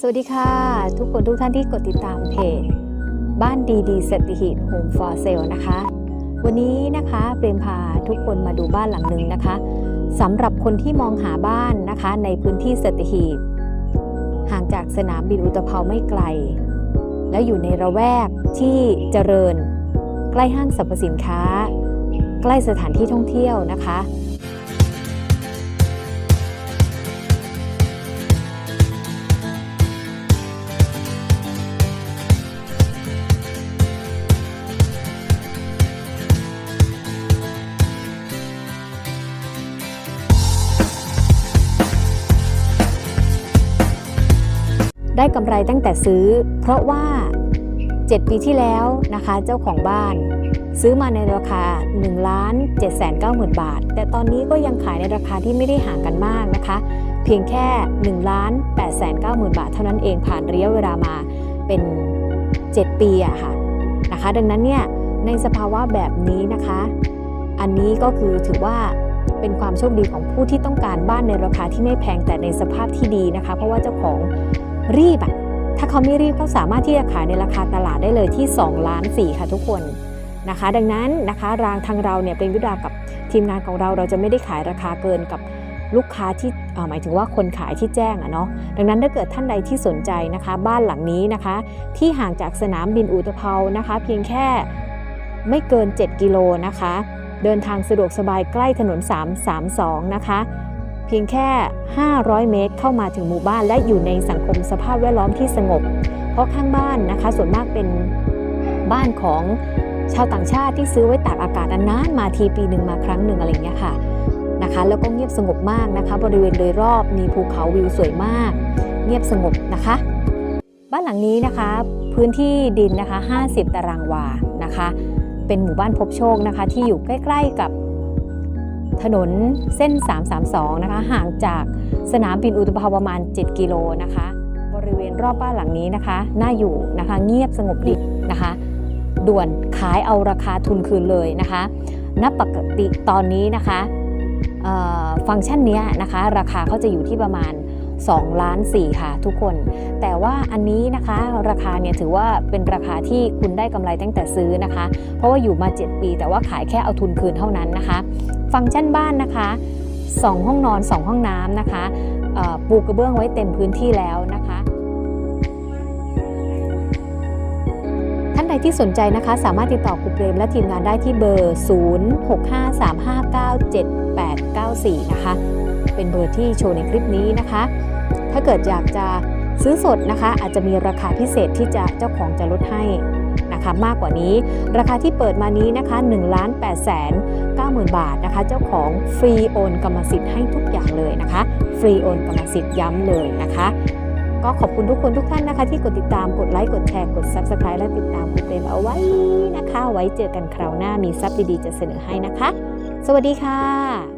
สวัสดีค่ะ ทุกคนทุกท่านที่กดติดตามเพจ บ้านดีดีสติหีโฮมฟอร์เซลนะคะ วันนี้นะคะเปรมพาทุกคนมาดูบ้านหลังหนึ่งนะคะสำหรับคนที่มองหาบ้านนะคะในพื้นที่สติหีห่างจากสนามบินอุตภเปาไม่ไกล และอยู่ในระแวกที่เจริญ ใกล้ห้างสรรพสินค้า ใกล้สถานที่ท่องเที่ยวนะคะ ได้กำไรตั้งแต่ซื้อ เพราะว่า 7 ปีที่แล้วนะคะ เจ้าของบ้าน ซื้อมาในราคา1ล้าน7 9 0 0 0 บาท แต่ตอนนี้ก็ยังขายในราคาที่ไม่ได้ห่างกันมากนะคะ เพียงแค่1ล้าน8 9 0 0 0 บาท เท่านั้นเองผ่านระยะเวลามาเป็น 7 ปีอะค่ะนะคะ ดังนั้นเนี่ยในสภาวะแบบนี้นะคะ อันนี้ก็คือถือว่าเป็นความโชคดีของผู้ที่ต้องการบ้านในราคาที่ไม่แพงแต่ในสภาพที่ดีนะคะ เพราะว่าเจ้าของ รีบอะถ้าเขาไม่รีบเขาสามารถที่จะขายในราคาตลาดได้เลยที่ 2 ล้าน4ค่ะทุกคนนะคะ ดังนั้นนะคะรางทางเราเนี่ยเป็นวิดากับทีมงานของเราเราจะไม่ได้ขายราคาเกินกับลูกค้าที่หมายถึงว่าคนขายที่แจ้งอะเนาะดังนั้นถ้าเกิดท่านใดที่สนใจนะคะ บ้านหลังนี้นะคะ ที่ห่างจากสนามบินอุตภเปานะคะ เพียงแค่ไม่เกิน 7 กิโลนะคะ เดินทางสะดวกสบายใกล้ถนน 332 นะคะ เพียงแค่ 500 เมตร เข้ามาถึงหมู่บ้านและอยู่ในสังคมสภาพแวดล้อมที่สงบ เพราะข้างบ้านนะคะ ส่วนมากเป็นบ้านของชาวต่างชาติที่ซื้อไว้ตากอากาศนานๆมาทีปีหนึ่งมาครั้งหนึ่งอะไรอย่างเงี้ยค่ะนะคะแล้วก็เงียบสงบมากนะคะ บริเวณโดยรอบมีภูเขาวิวสวยมาก เงียบสงบนะคะ บ้านหลังนี้นะคะ พื้นที่ดินนะคะ 50 ตารางวานะคะ เป็นหมู่บ้านพบโชคนะคะ ที่อยู่ใกล้ ๆ กับ ถนนเส้น 332 นะคะ ห่างจากสนามบินอุตภเปาประมาณ 7 กิโลนะคะ บริเวณรอบบ้านหลังนี้นะคะ น่าอยู่นะคะ เงียบสงบดีนะคะ ด่วนขายเอาราคาทุนคืนเลยนะคะณปกติตอนนี้นะคะเอ่อฟังก์ชันเนี้ยนะคะ ราคาเขาจะอยู่ที่ประมาณ 2 ล้าน 4 ค่ะทุกคน แต่ว่าอันนี้นะคะราคาเนี่ยถือว่าเป็นราคาที่คุณได้กำไรตั้งแต่ซื้อนะคะ เพราะว่าอยู่มา 7 ปี แต่ว่าขายแค่เอาทุนคืนเท่านั้นนะคะ ฟังก์ชันบ้านนะคะ 2 ห้องนอน 2 ห้องน้ำนะคะปูกระเบื้องไว้เต็มพื้นที่แล้วนะคะท่านใดที่สนใจนะคะ สามารถติดต่อครูเปรมและทีมงานได้ที่เบอร์ 0653597894 นะคะ เป็นเบอร์ที่โชว์ในคลิปนี้นะคะ ถ้าเกิดอยากจะซื้อสดนะคะ อาจจะมีราคาพิเศษที่จะเจ้าของจะลดให้นะคะมากกว่านี้ ราคาที่เปิดมานี้นะคะ1ล้าน8แสน90,000 บาทนะคะ เจ้าของฟรีโอนกรรมสิทธิ์ให้ทุกอย่างเลยนะคะ ฟรีโอนกรรมสิทธิ์ย้ำเลยนะคะก็ขอบคุณทุกคนทุกท่านนะคะ ที่กดติดตามกดไลค์กดแชร์กด Subscribe และติดตามคุณเปรมเอาไว้นะคะ ไว้เจอกันคราวหน้ามีซับดีๆจะเสนอให้นะคะ สวัสดีค่ะ